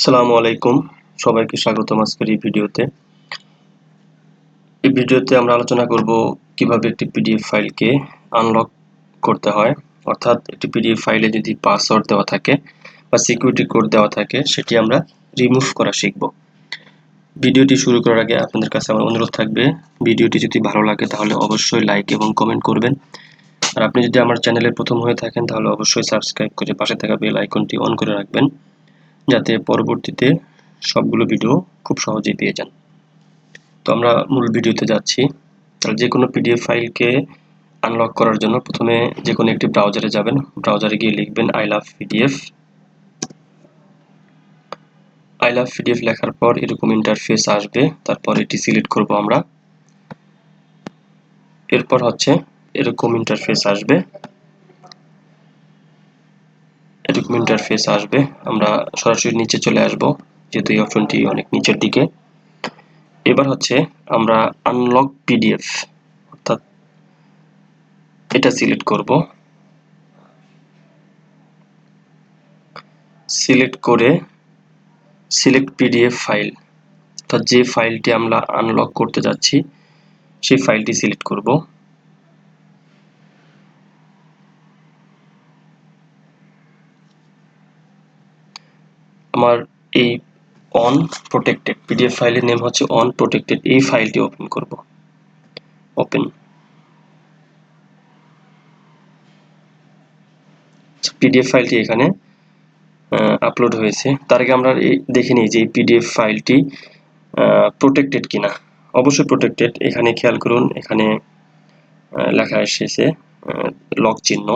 আসসালামু আলাইকুম। সবাইকে স্বাগতম আজকের এই ভিডিওতে। এই ভিডিওতে আমরা আলোচনা করব কীভাবে একটি পিডিএফ ফাইলকে আনলক করতে হয়। অর্থাৎ একটি পিডিএফ ফাইলে যদি পাসওয়ার্ড দেওয়া থাকে বা সিকিউরিটি কোড দেওয়া থাকে, সেটি আমরা রিমুভ করা শিখব। ভিডিওটি শুরু করার আগে আপনাদের কাছে আমার অনুরোধ থাকবে, ভিডিওটি যদি ভালো লাগে তাহলে অবশ্যই লাইক এবং কমেন্ট করবেন। আর আপনি যদি আমার চ্যানেলে প্রথম হয়ে থাকেন, তাহলে অবশ্যই সাবস্ক্রাইব করে পাশে থাকা বেল আইকনটি অন করে রাখবেন। যাতে পরবর্তীতে সবগুলো ভিডিও খুব সহজেই পেয়ে যান। তো আমরা মূল ভিডিওতে যাচ্ছি। তাহলে যে কোনো পিডিএফ ফাইলকে আনলক করার জন্য প্রথমে যে কোনো একটি ব্রাউজারে যাবেন। ব্রাউজারে গিয়ে লিখবেন I love PDF I love PDF লেখার পর এরকম ইন্টারফেস আসবে। তারপর এটি সিলেক্ট করব আমরা। এরপর হচ্ছে এরকম ইন্টারফেস আসবে। এরকম ইন্টারফেস আসবে। আমরা সরাসরি নিচে চলে আসব, যেহেতু এই অপশনটি অনেক নিচের দিকে। এবার হচ্ছে আমরা আনলক পিডিএফ অর্থাৎ এটা সিলেক্ট করব। সিলেক্ট করে সিলেক্ট পিডিএফ ফাইল অর্থাৎ যে ফাইলটি আমরা আনলক করতে যাচ্ছি, সেই ফাইলটি সিলেক্ট করব। আমার এই অন প্রোটেক্টেড পিডিএফ ফাইলের নেম হচ্ছে অন প্রোটেক্টেড এই ফাইলটি ওপেন করব। ওপেন পিডিএফ ফাইলটি এখানে আপলোড হয়েছে। তার আগে আমরা দেখে নিই যে এই পিডিএফ ফাইলটি প্রোটেক্টেড কিনা। অবশ্যই প্রোটেক্টেড এখানে খেয়াল করুন, এখানে লেখা এসেছে লক চিহ্ন।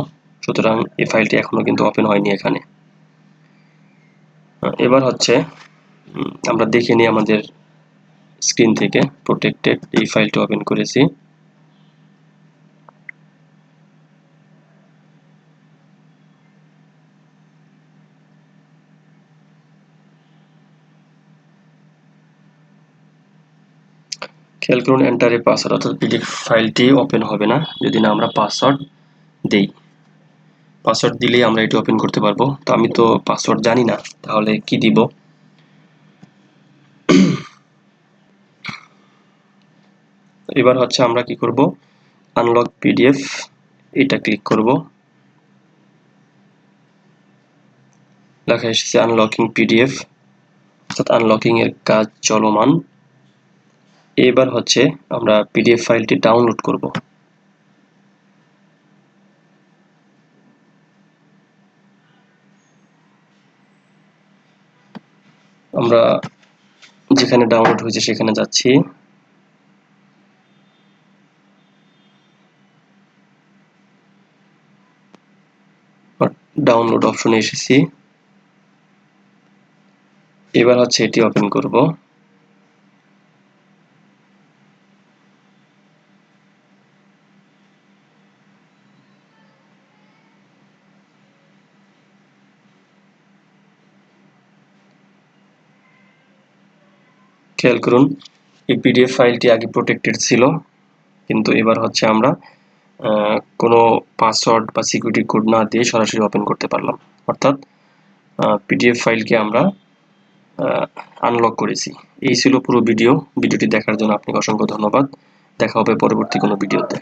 সুতরাং এই ফাইলটি এখনও কিন্তু ওপেন হয়নি এখানে। এবার হচ্ছে আমরা দেখে নিই আমাদের স্ক্রিন থেকে। প্রোটেক্টেড এই ফাইলটি ওপেন করেছি। খেয়াল করুন এন্টারে পাসওয়ার্ড অর্থাৎ পিডিএফ ফাইলটি ওপেন হবে না। যদি না, আমরা পাসওয়ার্ড দেই। পাসওয়ার্ড দিলেই আমরা এটি ওপেন করতে পারব। তো আমি তো পাসওয়ার্ড জানি না, তাহলে কি দিব? এবার হচ্ছে আমরা কি করব? আনলক পিডিএফ এটা ক্লিক করব। লেখা এসেছে আনলকিং পিডিএফ অর্থাৎ আনলকিং এর কাজ চলমান। এবার হচ্ছে আমরা পিডিএফ ফাইলটি ডাউনলোড করব। আমরা যেখানে ডাউনলোড হয়েছে সেখানে যাচ্ছি। ডাউনলোড অপশনে এসেছি। এবার হচ্ছে এটি ওপেন করব। খেয়াল করুন, এই পিডিএফ ফাইলটি আগে প্রোটেক্টেড ছিল, কিন্তু এবার হচ্ছে আমরা কোনো পাসওয়ার্ড বা সিকিউরিটি কোড না দিয়ে সরাসরি ওপেন করতে পারলাম। অর্থাৎ পিডিএফ ফাইলকে আমরা আনলক করেছি। এই ছিল পুরো ভিডিও ভিডিওটি দেখার জন্য আপনাকে অসংখ্য ধন্যবাদ। দেখা হবে পরবর্তী কোনো ভিডিওতে